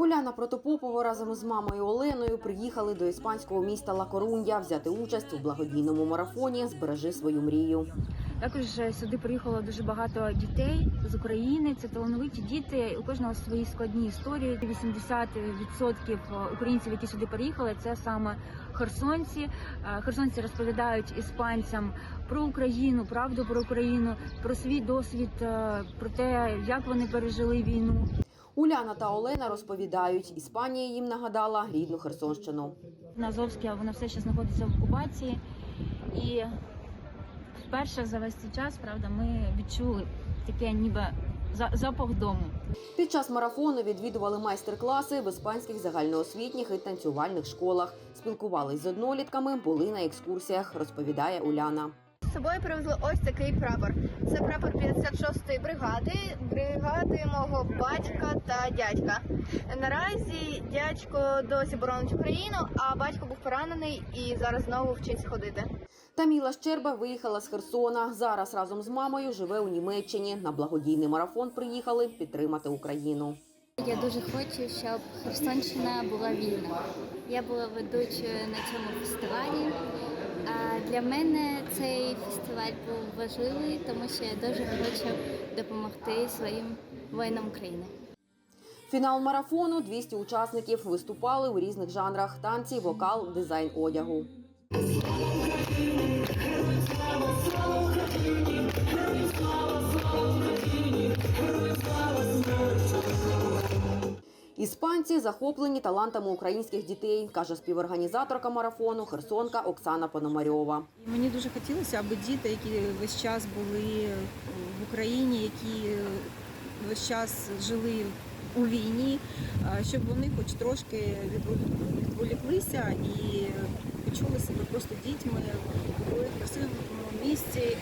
Уляна Протопопова разом з мамою Оленою приїхали до іспанського міста Ла Корунья взяти участь у благодійному марафоні Збережи свою мрію. Також е, сюди приїхало дуже багато дітей з України. Це талановиті діти. У кожного свої складні історії. 80% українців, які сюди приїхали, це саме херсонці. Е, Херсонці розповідають іспанцям про Україну, правду про Україну, про свій досвід, е, про те, як вони пережили війну. Уляна та Олена розповідають, Іспанія їм нагадала рідну Херсонщину. На Азовське воно все ще знаходиться в окупації. І вперше за весь цей час, правда, ми відчули таке ніби запах дому. Під час марафону відвідували майстер-класи в іспанських загальноосвітніх і танцювальних школах. Спілкувались з однолітками, були на екскурсіях, розповідає Уляна. З собою привезли ось такий прапор. Це прапор 56-ї бригади, бригади мого батька та дядька. Наразі дядько досі боронить Україну, а батько був поранений і зараз знову вчиться ходити. Таміла Щерба виїхала з Херсона. Зараз разом з мамою живе у Німеччині. На благодійний марафон приїхали підтримати Україну. Я дуже хочу, щоб Херсонщина була вільна. Я була ведучою на цьому фестивалі. Для мене цей фестиваль був важливий, тому що я дуже хочу допомогти своїм воїнам України. Фінал марафону 200 учасників виступали у різних жанрах: танці, вокал, дизайн одягу. Іспанці захоплені талантами українських дітей, каже співорганізаторка марафону Херсонка Оксана Пономарьова. Мені дуже хотілося, аби діти, які весь час були в Україні, які весь час жили у війні, щоб вони хоч трошки відволі- відволіклися і почули себе просто дітьми, в красивому місці.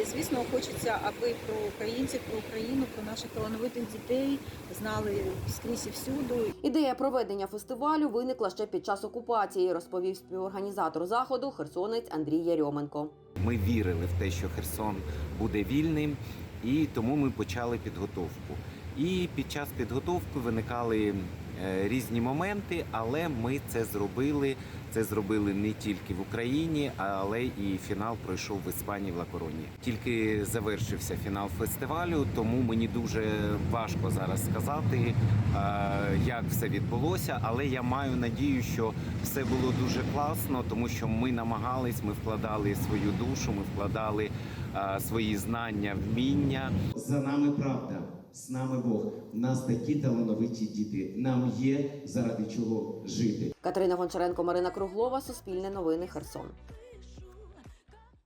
І звісно, хочеться, аби про українців, про Україну, про наших талановитих дітей знали скрізь і всюду. Ідея проведення фестивалю виникла ще під час окупації, розповів співорганізатор заходу херсонець Андрій Ярьоменко. Ми вірили в те, що Херсон буде вільним, і тому ми почали підготовку. І під час підготовки виникали різні моменти, але ми це зробили. Це зробили не тільки в Україні, але і фінал пройшов в Іспанії в Лакороні. Тільки завершився фінал фестивалю, тому мені дуже важко зараз сказати, е, як все відбулося. Але я маю надію, що все було дуже класно, тому що ми намагались, ми вкладали свою душу, ми вкладали е, свої знання, вміння. За нами правда, з нами Бог. Нас такі талановиті діти. Нам є заради чого жити. Катерина Гончаренко, Марина Круглова, Суспільне новини, Херсон.